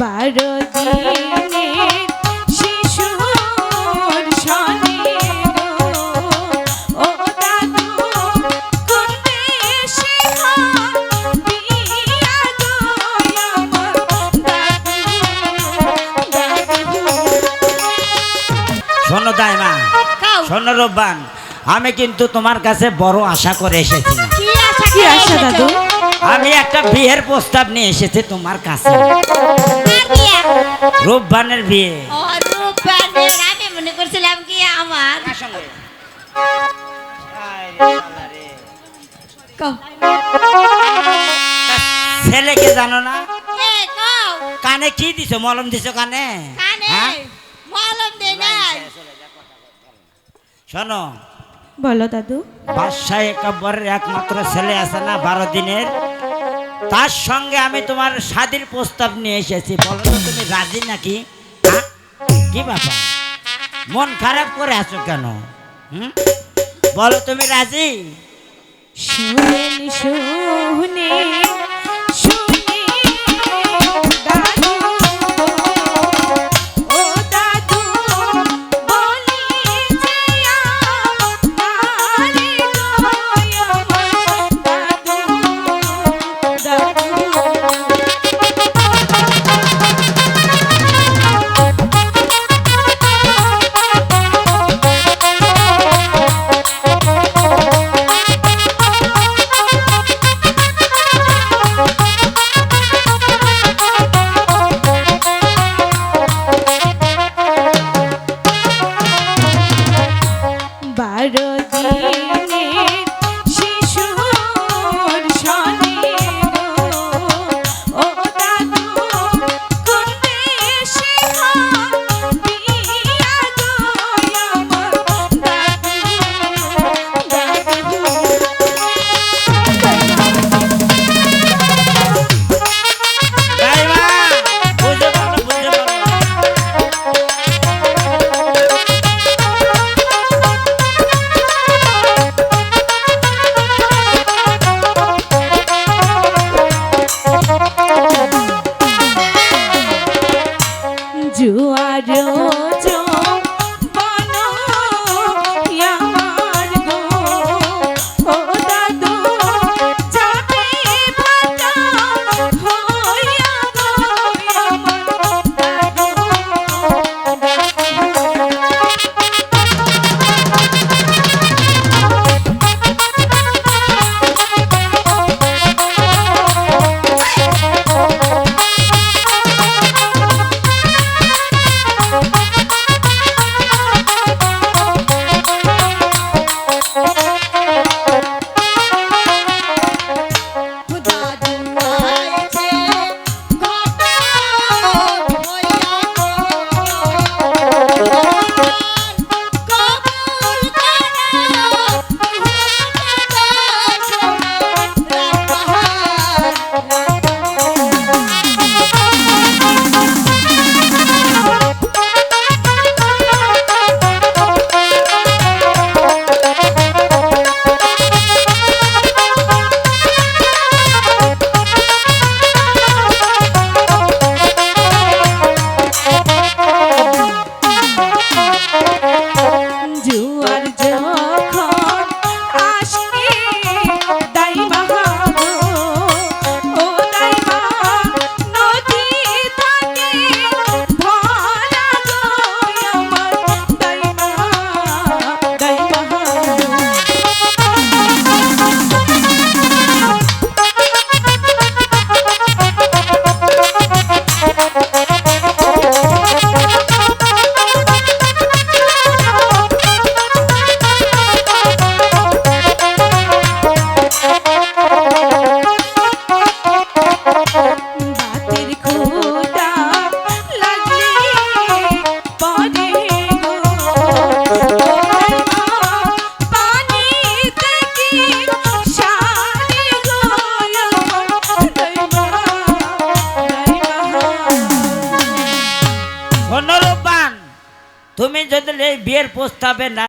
বারো দিনের শিশুর সনে গো, ও দাদু কোন দেশে বিয়া গো আমার দাদু, দাদু। শোনো দাইমা শোনো রব্বান আমি কিন্তু তোমার কাছে বড় আশা করে এসেছি কি আশা দাদু? আমি একটা বিয়ের প্রস্তাব নিয়ে এসেছি তোমার কাছে। বিয়ে? রূপবানের বিয়ে। ও, রূপবানের। আমি মনে করছিলাম কি আমার। ছেলেকে জানো না? কানে কি দিছো? মলম দিছো কানে? কানে। হ্যাঁ? মলম নাই শোনো। বলো দাদু। বাদশাহ একবারের একমাত্র ছেলে আছে না বারো দিনের? তার সঙ্গে আমি তোমার স্বাদীর প্রস্তাব নিয়ে এসেছি। বলো তো, তুমি রাজি নাকি? হ্যাঁ? কি বাবা মন খারাপ করে আছো কেন? হুম? বলো, তুমি রাজি? শুনে শুনে বারো তুমি যদি এই বিয়ের প্রস্তাবে না